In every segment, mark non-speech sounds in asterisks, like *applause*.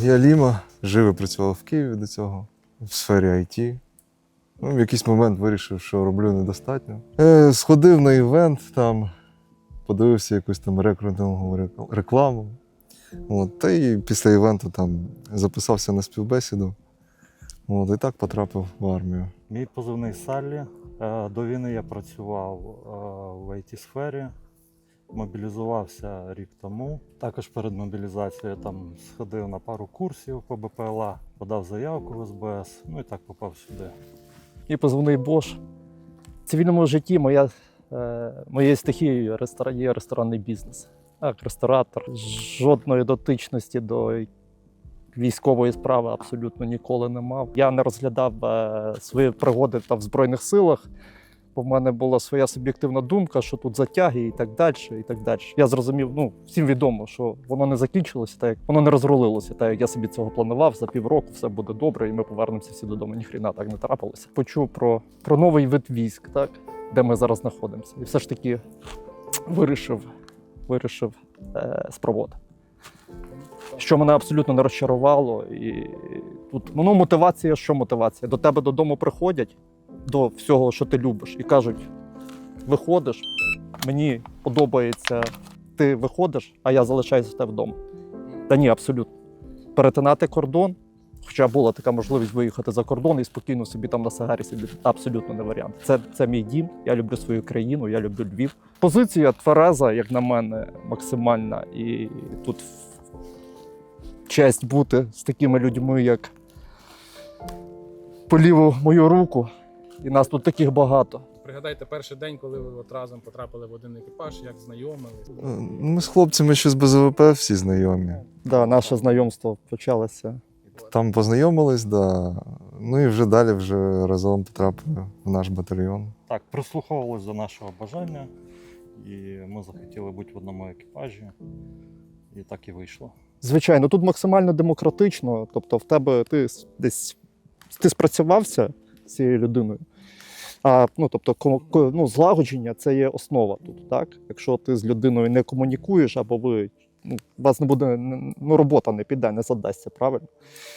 Я Ліма, жив і працював в Києві до цього, в сфері IT. Ну, в якийсь момент вирішив, що роблю недостатньо. Е, сходив на івент, там, подивився якусь там рекрутингову рекламу. От, та і після івенту там записався на співбесіду. От, і так потрапив в армію. Мій позивний Саллі. Е, До війни я працював е, в IT-сфері, мобілізувався рік тому. Також перед мобілізацією там сходив на пару курсів по БПЛА, подав заявку в СБС, ну і так попав сюди. і позивний Бош. В цивільному житті моя, е, моєю стихією рестора- є ресторанний бізнес. Так, ресторатор. Жодної дотичності до військової справи абсолютно ніколи не мав. Я не розглядав е, свої пригоди та в Збройних силах, бо в мене була своя суб'єктивна думка, що тут затяги і так далі. І так далі. Я зрозумів, ну всім відомо, що воно не закінчилося, так як воно не розрулилося, так як я собі цього планував. За півроку все буде добре, і ми повернемося всі додому. Ніхрена так не трапилося. Почув про, про новий вид військ, так де ми зараз знаходимося, і все ж таки вирішив, вирішив е, спробувати. Що мене абсолютно не розчарувало. І тут ну, мотивація, що мотивація? До тебе додому приходять до всього, що ти любиш, і кажуть: виходиш, мені подобається, ти виходиш, а я залишаюся в тебе вдома. Та ні, абсолютно. Перетинати кордон, хоча була така можливість виїхати за кордон і спокійно собі там на Сагарі сидіти, абсолютно не варіант. Це, це мій дім, я люблю свою країну, я люблю Львів. Позиція твереза, як на мене, максимальна. І тут честь бути з такими людьми, як по ліву мою руку. І нас тут таких багато. Пригадайте перший день, коли ви от разом потрапили в один екіпаж, як знайомились. Е, Ми з хлопцями ще з БЗВП всі знайомі. Да, наше знайомство почалося. Там познайомились, да. ну і вже далі вже разом потрапили в наш батальйон. Так, прислуховувалися до нашого бажання, і ми захотіли бути в одному екіпажі, і так і вийшло. Звичайно, тут максимально демократично. Тобто, в тебе ти десь ти спрацювався цією людиною. А ну, тобто, ну, злагодження це є основа тут. Так? Якщо ти з людиною не комунікуєш, або ви ну, вас не буде ну, робота не піде, не задасться, правильно?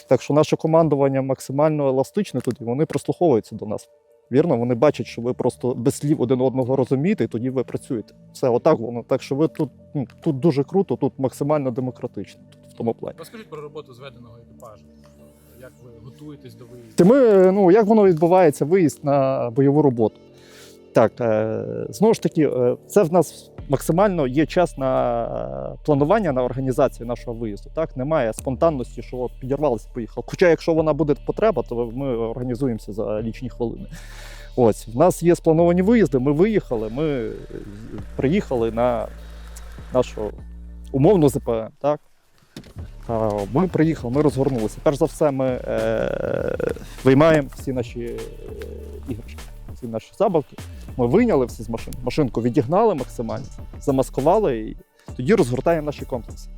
Так що наше командування максимально еластичне тут, і вони прислуховуються до нас. Вірно, вони бачать, що ви просто без слів один одного розумієте, і тоді ви працюєте. Все, отак воно. Так що ви тут, ну, тут дуже круто, тут максимально демократично тут, в тому плані. Розкажіть про роботу зведеного екіпажу. Як ви готуєтесь до виїзду? Ми, ну, як воно відбувається, виїзд на бойову роботу? Так, е, знову ж таки, е, це в нас максимально є час на планування на організацію нашого виїзду. Так, немає спонтанності, що от підірвалися, поїхав. Хоча, якщо вона буде потреба, то ми організуємося за лічні хвилини. Ось, в нас є сплановані виїзди. Ми виїхали, ми приїхали на нашу умовну ЗПМ. Так? Ми приїхали, ми розгорнулися. Перш за все, ми е, виймаємо всі наші е, іграшки, всі наші забавки. Ми вийняли всі з машин. Машинку відігнали максимально, замаскували і тоді розгортаємо наші комплекси.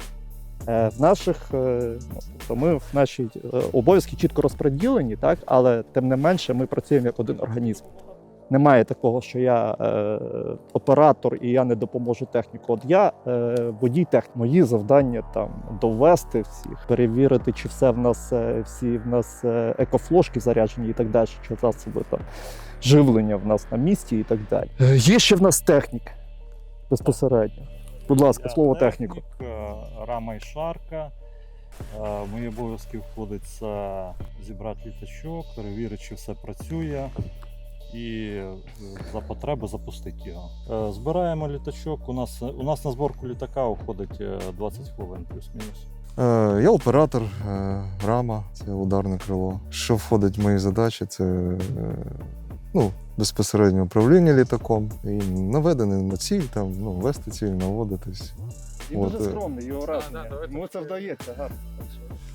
Е, в наших, ну, тобто ми в наші е, обов'язки чітко розподілені, але тим не менше ми працюємо як один організм. Немає такого, що я е, оператор і я не допоможу техніку. От я е, водій техніки. Мої завдання там довести всіх, перевірити, чи все в нас е, всі в нас е, екофлошки заряджені і так далі, чи засоби там живлення в нас на місці і так далі. Е, Є ще в нас технік безпосередньо. Будь ласка, слово техніку. Рама і шарка. В мої обов'язки входить це зібрати літачок, перевірити, чи все працює. І е, за потреби запустити його. Е, Збираємо літачок. У нас, у нас на зборку літака уходить е, 20 хвилин плюс-мінус. Е, я оператор, е, рама, це ударне крило. Що входить в мої задачі, це е, ну, безпосередньо управління літаком і наведення на ціль, там, ну, вести ціль, наводитись. Він От, дуже е, скромний, його Да, да, Йому це вдається, гарно.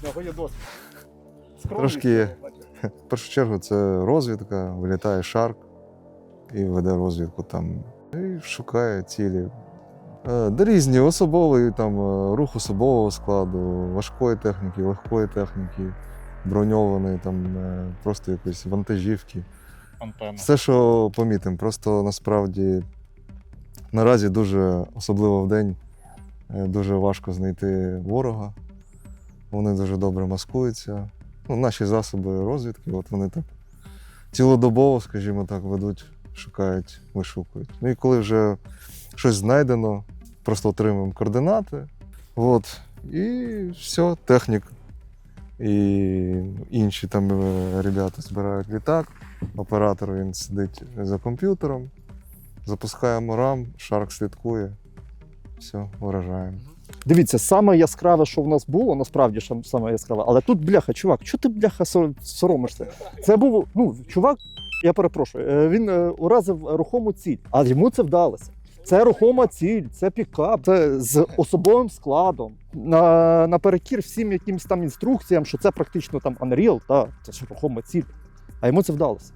В нього є досвід. Скромний, Трошки є. В першу чергу це розвідка, вилітає шарк і веде розвідку там. І шукає цілі. Е, Де різні особовий там е, рух особового складу, важкої техніки, легкої техніки, броньованої, там е, просто якоїсь вантажівки. Антенна. Все, що помітимо, просто насправді наразі дуже, особливо в день, дуже важко знайти ворога. Вони дуже добре маскуються. Ну, наші засоби розвідки, от вони так цілодобово, скажімо так, ведуть, шукають, вишукують. Ну і коли вже щось знайдено, просто отримуємо координати. От, і все, технік і інші там е, ребята збирають літак. Оператор він сидить за комп'ютером, запускаємо рам, шарк слідкує, все, вражаємо. Дивіться, саме яскраве, що в нас було, насправді саме яскраве, але тут бляха, чувак, чого ти бляха соромишся? Це був ну, чувак, я перепрошую, е, він е, уразив рухому ціль, а йому це вдалося. Це рухома ціль, це пікап, це з особовим складом. На, наперекір всім якимсь там інструкціям, що це практично там Unreal, та, це ж рухома ціль. А йому це вдалося.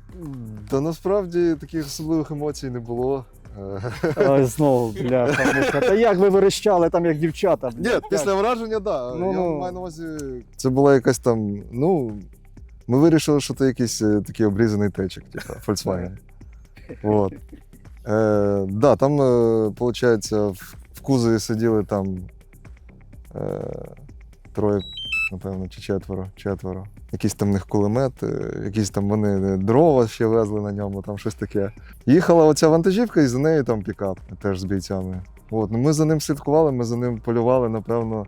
Та насправді таких особливих емоцій не було. Е, Ой, знову, муха. Та як ви верещали там, як дівчата? Ні, після враження, так. Да. Ну, Я ну. маю на увазі. Це була якась там. Ну, ми вирішили, що це якийсь е, такий обрізаний течик, типу, Volkswagen. Вот. Е, да, там, виходить, в, в кузові сиділи там е, троє, напевно, чи четверо. четверо. Якийсь там в них кулемет, е, якісь там вони дрова ще везли на ньому, там щось таке. Їхала оця вантажівка, і за нею там пікап теж з бійцями. От, ну ми за ним слідкували, ми за ним полювали, напевно,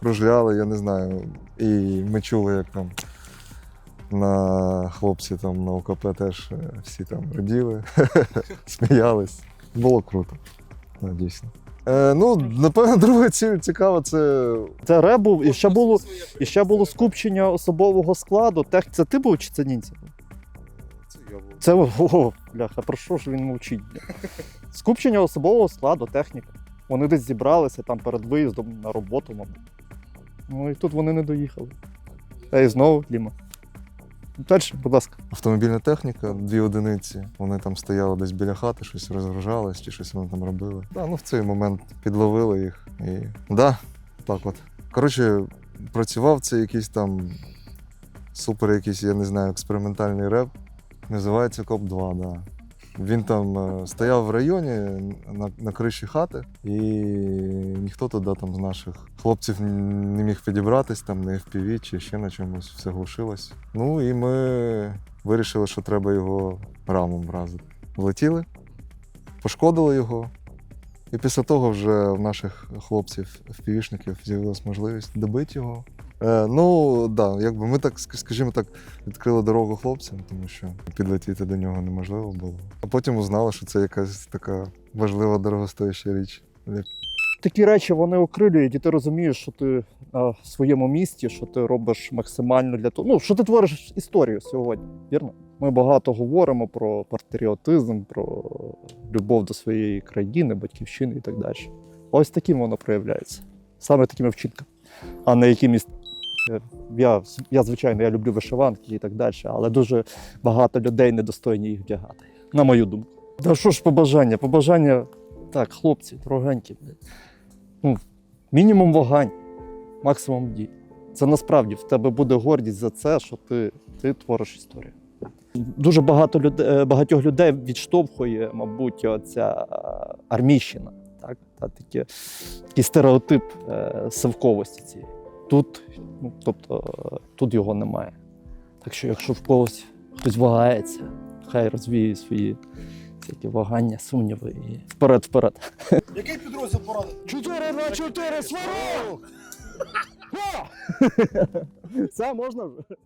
кружляли, я не знаю. І ми чули, як там на хлопці там на ОКП теж е, всі там раділи, *laughs* сміялись. Було круто. Дійсно. Е, ну, напевно, *laughs* друге ці- цікаво, це Це реб був, і ще було, і ще було скупчення особового складу. Тех... Це ти був чи це нінці? Це о, бляха, про що ж він мовчить? *laughs* Скупчення особового складу, техніка. Вони десь зібралися там перед виїздом на роботу, мабуть. Ну і тут вони не доїхали. Та і знову Ліма. Далі, будь ласка. автомобільна техніка, дві одиниці. Вони там стояли десь біля хати, щось розгружалось чи щось вони там робили. Да, ну в цей момент підловили їх. І да, так от. Коротше, працював це якийсь там супер, якийсь, я не знаю, експериментальний реп. Називається КОП 2, да. Він там е, стояв в районі на, на криші хати, і ніхто туди там з наших хлопців не міг підібратись, там на FPV чи ще на чомусь, все глушилось. Ну і ми вирішили, що треба його рамом вразити. Влетіли, пошкодили його. І після того вже в наших хлопців, FPV-шників, з'явилася можливість добити його. Е, ну, да, якби ми так, скажімо так, відкрили дорогу хлопцям, тому що підлетіти до нього неможливо було. А потім узнали, що це якась така важлива дорогостояща річ. Такі речі вони окрилюють, і ти розумієш, що ти на своєму місці, що ти робиш максимально для того. Ну, що ти твориш історію сьогодні, вірно? Ми багато говоримо про патріотизм, про любов до своєї країни, батьківщини і так далі. Ось таким воно проявляється. Саме такими вчинками, а не якимись. Е, Я, я, звичайно, я люблю вишиванки і так далі, але дуже багато людей недостойні їх вдягати, на мою думку. Та що ж побажання? Побажання так, хлопці, дорогенькі. Ну, мінімум вагань, максимум дій. Це насправді в тебе буде гордість за це, що ти, ти твориш історію. Дуже багато людей, багатьох людей відштовхує, мабуть, оця е, армійщина, так? Та таке, такий стереотип е, савковості цієї. Тут, ну, тобто, тут його немає. Так що, якщо в когось хтось вагається, хай розвіє свої всякі вагання, сумніви і вперед, вперед. Який підрозділ порадить? 4 на 4 сварок! Це можна вже?